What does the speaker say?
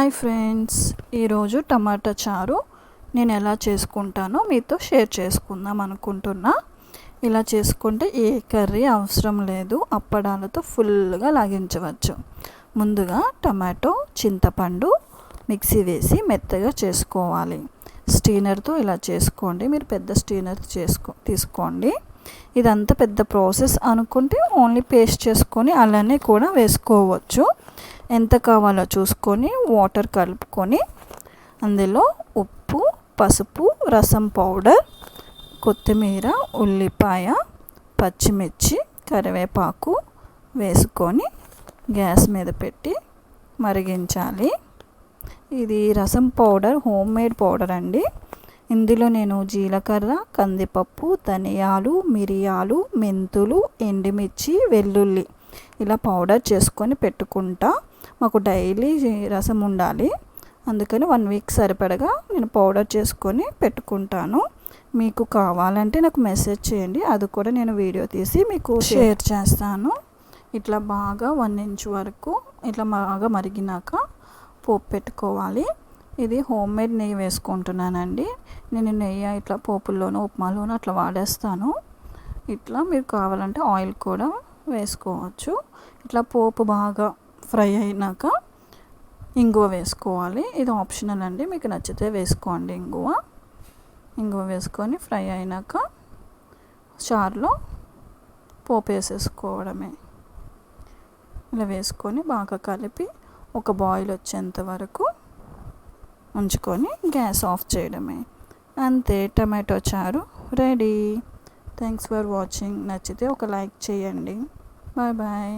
Hi friends ఈరోజు టమాటా చారు నేను ఎలా చేసుకుంటానో మీతో షేర్ చేసుకుందాం అనుకుంటున్నా. ఇలా చేసుకుంటే ఏ కర్రీ అవసరం లేదు అప్పడాలతో ఫుల్గా లాగించవచ్చు. ముందుగా టమాటో చింతపండు మిక్సీ వేసి మెత్తగా చేసుకోవాలి. స్టీనర్తో ఇలా చేసుకోండి మీరు పెద్ద స్టీనర్ చేసుకో తీసుకోండి. ఇదంతా పెద్ద ప్రాసెస్ అనుకుంటే ఓన్లీ పేస్ట్ చేసుకొని అలానే కూడా వేసుకోవచ్చు. ఎంత కావాలో చూసుకొని వాటర్ కలుపుకొని అందులో ఉప్పు పసుపు రసం పౌడర్ కొత్తిమీర ఉల్లిపాయ పచ్చిమిర్చి కరివేపాకు వేసుకొని గ్యాస్ మీద పెట్టి మరిగించాలి. ఇది రసం పౌడర్ హోమ్ మేడ్ పౌడర్ అండి. ఇందులో నేను జీలకర్ర కందిపప్పు ధనియాలు మిరియాలు మెంతులు ఎండుమిర్చి వెల్లుల్లి ఇలా పౌడర్ చేసుకొని పెట్టుకుంటా. మాకు డైలీ రసం ఉండాలి. అందుకని వన్ వీక్ సరిపడగా నేను పౌడర్ చేసుకొని పెట్టుకుంటాను. మీకు కావాలంటే నాకు మెసేజ్ చేయండి. అది కూడా నేను వీడియో తీసి మీకు షేర్ చేస్తాను. ఇట్లా బాగా వన్ ఇంచ్ వరకు ఇట్లా బాగా మరిగినాక పోపు పెట్టుకోవాలి. ఇది హోమ్ మేడ్ నెయ్యి వేసుకుంటున్నానండి. నేను నెయ్యి ఇట్లా పోపుల్లోనూ ఉప్మాలోనూ అట్లా వాడేస్తాను. ఇట్లా మీరు కావాలంటే ఆయిల్ కూడా వేసుకోవచ్చు. ఇట్లా పోపు బాగా ఫ్రై అయినాక ఇంగువ వేసుకోవాలి. ఇది ఆప్షనల్ అండి. మీకు నచ్చితే వేసుకోండి ఇంగువ. ఇంగువ వేసుకొని ఫ్రై అయినాక చారులో పోపు వేసేసుకోవడమే. ఇలా వేసుకొని బాగా కలిపి ఒక బాయిల్ వచ్చేంత వరకు ఉంచుకొని గ్యాస్ ఆఫ్ చేయడమే. అంతే టమాటో చారు రెడీ. థ్యాంక్స్ ఫర్ వాచింగ్ నచ్చితే ఒక లైక్ చేయండి. Bye bye